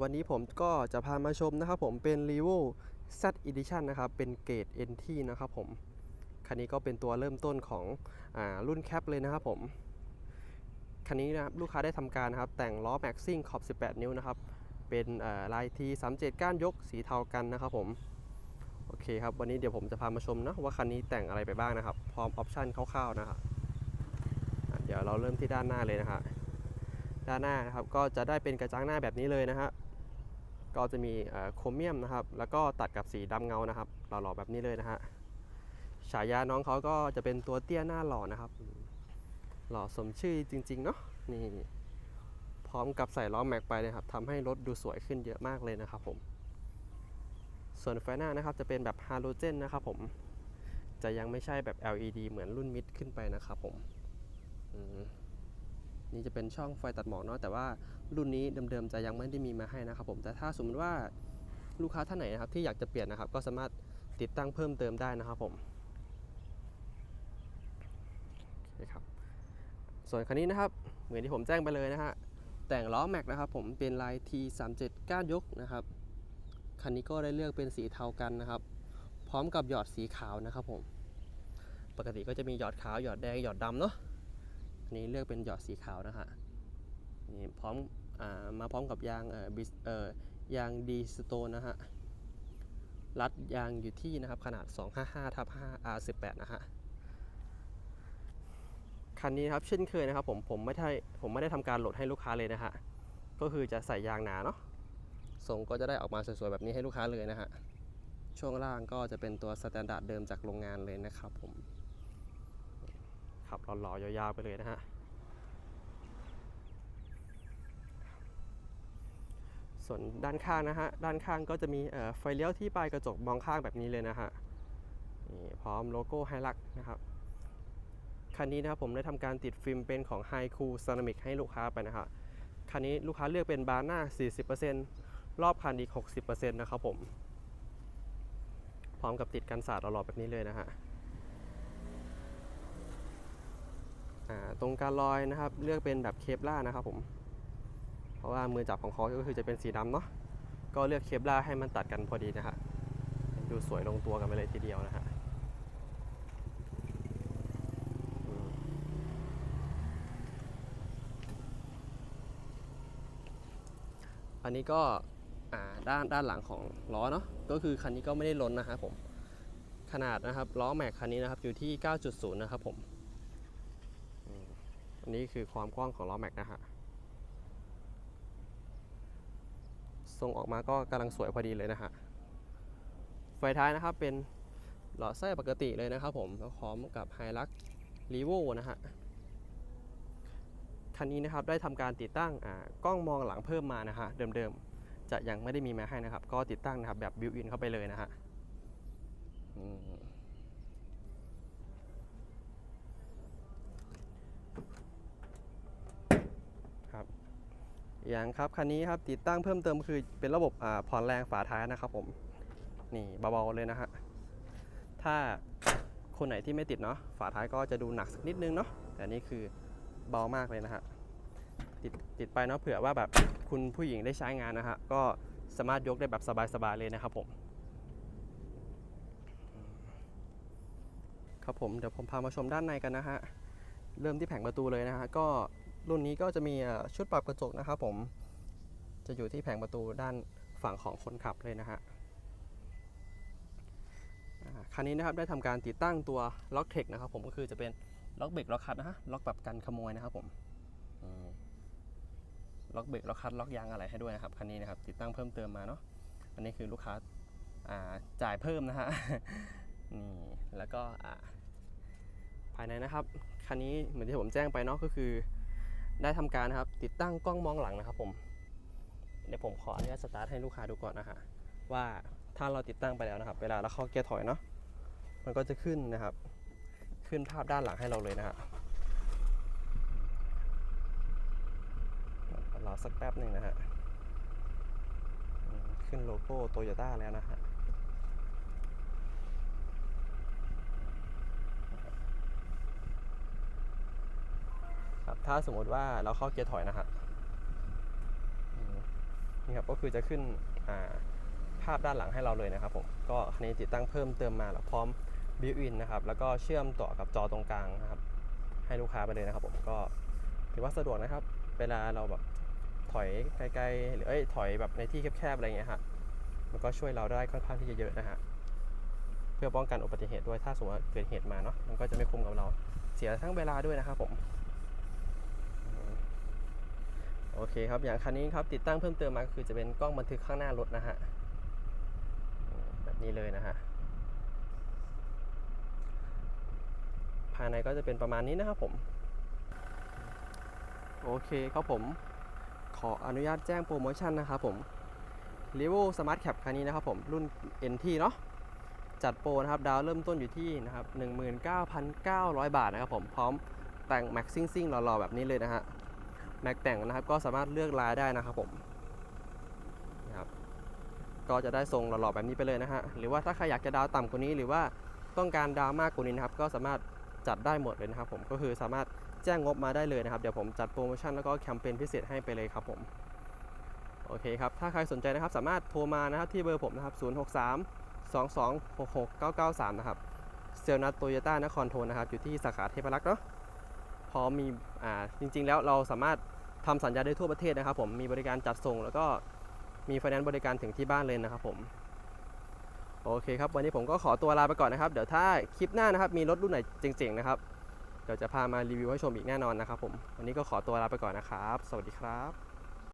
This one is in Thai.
วันนี้ผมก็จะพามาชมนะครับผมเป็น r e v o Z Edition นะครับ เป็นเกรด NT นะครับผม คันนี้ก็เป็นตัวเริ่มต้นของอารุ่นแคปเลยนะครับผม คันนี้นะครับลูกค้าได้ทำการนะครับ แต่งล้อแม็กซิ่งขอบ 18 นิ้วนะครับ เป็นลาย T37 ก้านยกสีเทากันนะครับผมโอเคครับวันนี้เดี๋ยวผมจะพามาชมนะว่าคันนี้แต่งอะไรไปบ้างนะครับ พร้อมออปชั่นคร่าวๆนะครับเดี๋ยวเราเริ่มที่ด้านหน้าเลยนะฮะ ด้านหน้านะครับ ก็จะได้เป็นกระจังหน้าแบบนี้เลยนะฮะก็จะมีโครเมียมนะครับ แล้วก็ตัดกับสีดำเงานะครับ หล่อๆแบบนี้เลยนะฮะฉายาน้องเขาก็จะเป็นตัวเตี้ยหน้าหล่อนะครับ หล่อสมชื่อจริงๆเนาะนี่พร้อมกับใส่ล้อแม็กไปนะครับทำให้รถดูสวยขึ้นเยอะมากเลยนะครับผมส่วนไฟหน้านะครับจะเป็นแบบฮาโลเจนนะครับผมจะยังไม่ใช่แบบ LED เหมือนรุ่นมิดขึ้นไปนะครับผมอืม นี่จะเป็นช่องไฟตัดหมอกเนาะแต่ว่ารุ่นนี้เดิมๆจะยังไม่ได้มีมาให้นะครับผมแต่ถ้าสมมติว่าลูกค้าท่านไหนนะครับที่อยากจะเปลี่ยนนะครับ ก็สามารถติดตั้งเพิ่มเติมได้นะครับผมโอเคครับส่วนคันนี้นะครับเหมือนที่ผมแจ้งไปเลยนะฮะแต่งล้อแม็กนะครับผมเป็นลาย T37 ก้านยกนะครับคันนี้ก็ได้เลือกเป็นสีเทากันนะครับ พร้อมกับหยอดสีขาวนะครับผมปกติก็จะมีหยอดขาวหยอดแดงหยอดดำเนาะ นี้เลือกเป็นหยอดสีขาวนะฮะนี่พร้อมอามาพร้อมกับยางเอ่อบิสเอ่อยางดีสโตนนะฮะรัดยางอยู่ที่นะครับขนาด 255ทับ5 R18 นะฮะคันนี้นครับเช่นเคยนะครับผมผมไม่ได้ผมไม่ได้ทำการโหลดให้ลูกค้าเลยนะฮะก็คือจะใส่ยางหนาเนาะทรงก็จะได้ออกมาสวยๆแบบนี้ให้ลูกค้าเลยนะฮะช่วงล่างก็จะเป็นตัวสแตนดาร์ดเดิมจากโรงงานเลยนะครับผม หล่อๆยาวๆไปเลยนะฮะส่วนด้านข้างนะฮะด้านข้างก็จะมีไฟเลี้ยวที่ปลายกระจกมองข้างแบบนี้เลยนะฮะนี่พร้อมโลโก้ไฮลักนะครับคันนี้นะครับผมได้ทำการติดฟิล์มเป็นของ High Cool Ceramic ให้ลูกค้าไปนะฮะคันนี้ลูกค้าเลือกเป็นบานหน้า 40%รอบคันอีก 60%นะครับผม พร้อมกับติดกันสาดหล่อๆแบบนี้เลยนะฮะ อ่า ตรงการลอยนะครับ เลือกเป็นแบบเคปล่านะครับผม เพราะว่ามือจับของเขาก็คือจะเป็นสีดำเนาะก็เลือกเคปล่าให้มันตัดกันพอดีนะฮะดูสวยลงตัวกันไปเลยทีเดียวนะฮะอันนี้ก็ด้านด้านหลังของล้อเนาะก็คือคันนี้ก็ไม่ได้ล้นนะครับผมขนาดนะครับล้อแม็กคันนี้นะครับอยู่ที่ 9.0 นะครับผม อันนี้คือความกว้างของล้อแม็กนะฮะทรงออกมาก็กำลังสวยพอดีเลยนะฮะไฟท้ายนะครับเป็นหลอดไส้ปกติเลยนะครับผมแล้วพร้อมกับไฮลักรีโวนะฮะคันนี้นะครับได้ทำการติดตั้งกล้องมองหลังเพิ่มมานะฮะเดิมๆ จะยังไม่ได้มีมาให้นะครับ ก็ติดตั้งนะครับแบบบิวอินเข้าไปเลยนะฮะ ย่างครับคันนี้ครับติดตั้งเพิ่มเติมคือเป็นระบบผ่อนแรงฝาท้ายนะครับผมนี่เบาๆเลยนะฮะถ้าคนไหนที่ไม่ติดเนาะฝาท้ายก็จะดูหนักสักนิดนึงเนาะแต่นี่คือเบามากเลยนะฮะติดติดไปเนาะเผื่อว่าแบบคุณผู้หญิงได้ใช้งานนะฮะก็สามารถยกได้แบบสบายๆเลยนะครับผมครับผมเดี๋ยวผมพามาชมด้านในกันนะฮะเริ่มที่แผงประตูเลยนะฮะก็ รุ่นนี้ก็จะมีชุดปรับกระจกนะครับผม จะอยู่ที่แผงประตูด้านฝั่งของคนขับเลยนะฮะคันนี้นะครับได้ทำการติดตั้งตัวล็อกเทคนะครับผมก็คือจะเป็นล็อกเบรกล็อกคัดนะฮะล็อกแบบกันขโมยนะครับผมล็อกเบรกล็อกคัดล็อกยางอะไรให้ด้วยนะครับคันนี้นะครับติดตั้งเพิ่มเติมมาเนาะอันนี้คือลูกค้าจ่ายเพิ่มนะฮะนี่แล้วก็ภายในนะครับคันนี้เหมือนที่ผมแจ้งไปเนาะก็คือ ได้ทำการนะครับ ติดตั้งกล้องมองหลังนะครับผมเดี๋ยวผมขออนุญาตสตาร์ทให้ลูกค้าดูก่อนนะฮะว่าถ้าเราติดตั้งไปแล้วนะครับ เวลาเราเข้าเกียร์ถอยเนาะมันก็จะขึ้นนะครับ ขึ้นภาพด้านหลังให้เราเลยนะฮะรอสักแป๊บหนึ่งนะฮะขึ้นโลโก้โตโยต้าแล้วนะฮะ ครับ ถ้าสมมติว่าเราเข้าเกียร์ถอยนะฮะอืมนี่ครับก็คือจะขึ้นาภาพด้านหลังให้เราเลยนะครับผมก็คันนี้ติดตั้งเพิ่มเติมมาแล้วพร้อมบิวอินนะครับแล้วก็เชื่อมต่อกับจอตรงกลางนะครับ ให้ลูกค้าไปเลยนะครับผมก็ถือว่าสะดวกนะครับ เวลาเราแบบถอยไกลๆหรือเอ้ยถอยแบบในที่แคบๆอะไรเงี้ยฮะมันก็ช่วยเราได้ค่อนข้างที่จะเยอะนะฮะเพื่อป้องกันอุบัติเหตุด้วยถ้าสมมติว่าเกิดเหตุมาเนาะมันก็จะไม่คุ้มกับเราเสียทั้งเวลาด้วยนะครับผม โอเคครับอย่างคันนี้ครับติดตั้งเพิ่มเติมมาก็คือจะเป็นกล้องบันทึกข้างหน้ารถนะฮะแบบนี้เลยนะฮะภายในก็จะเป็นประมาณนี้นะครับผม โอเคครับผม ขออนุญาตแจ้งโปรโมชั่นนะครับผม r e v o Smart Cap คันนี้นะครับผม รุ่น NT เนาะจัดโปรนะครับ ดาวเริ่มต้นอยู่ที่นะครับ 19,900 บาทนะครับผม พร้อมแต่ง Max ซิ่งซิ่งหล่อๆ แบบนี้เลยนะฮะ แม็กแต่งนะครับ ก็สามารถเลือกลายได้นะครับผมนะครับก็จะได้ทรงหล่อๆแบบนี้ไปเลยนะฮะหรือว่าถ้าใครอยากจะดาวต่ำกว่านี้ หรือว่าต้องการดาวมากกว่านี้นะครับก็สามารถจัดได้หมดเลยนะครับ ผมก็คือสามารถแจ้งงบมาได้เลยนะครับ เดี๋ยวผมจัดโปรโมชั่นแล้วก็แคมเปญพิเศษให้ไปเลยครับผมโอเคครับ ถ้าใครสนใจนะครับ สามารถโทรมานะครับที่เบอร์ผมนะครับ 063 2266 993 นะครับ เซลนัทโตโยต้านครโทนนะครับ อยู่ที่สาขาเทพรักษ์เนาะ พร้อมมีอ่าจริง ๆ แล้วเราสามารถทำสัญญาได้ทั่วประเทศนะครับผมมีบริการจัดส่ง แล้วก็มีไฟแนนซ์บริการถึงที่บ้านเลยนะครับผมโอเคครับวันนี้ผมก็ขอตัวลาไปก่อนนะครับ เดี๋ยวถ้าคลิปหน้านะครับ มีรถรุ่นไหนเจ๋งๆนะครับเดี๋ยวจะพามารีวิวให้ชมอีกแน่นอนนะครับผมวันนี้ก็ขอตัวลาไปก่อนนะครับ สวัสดีครับ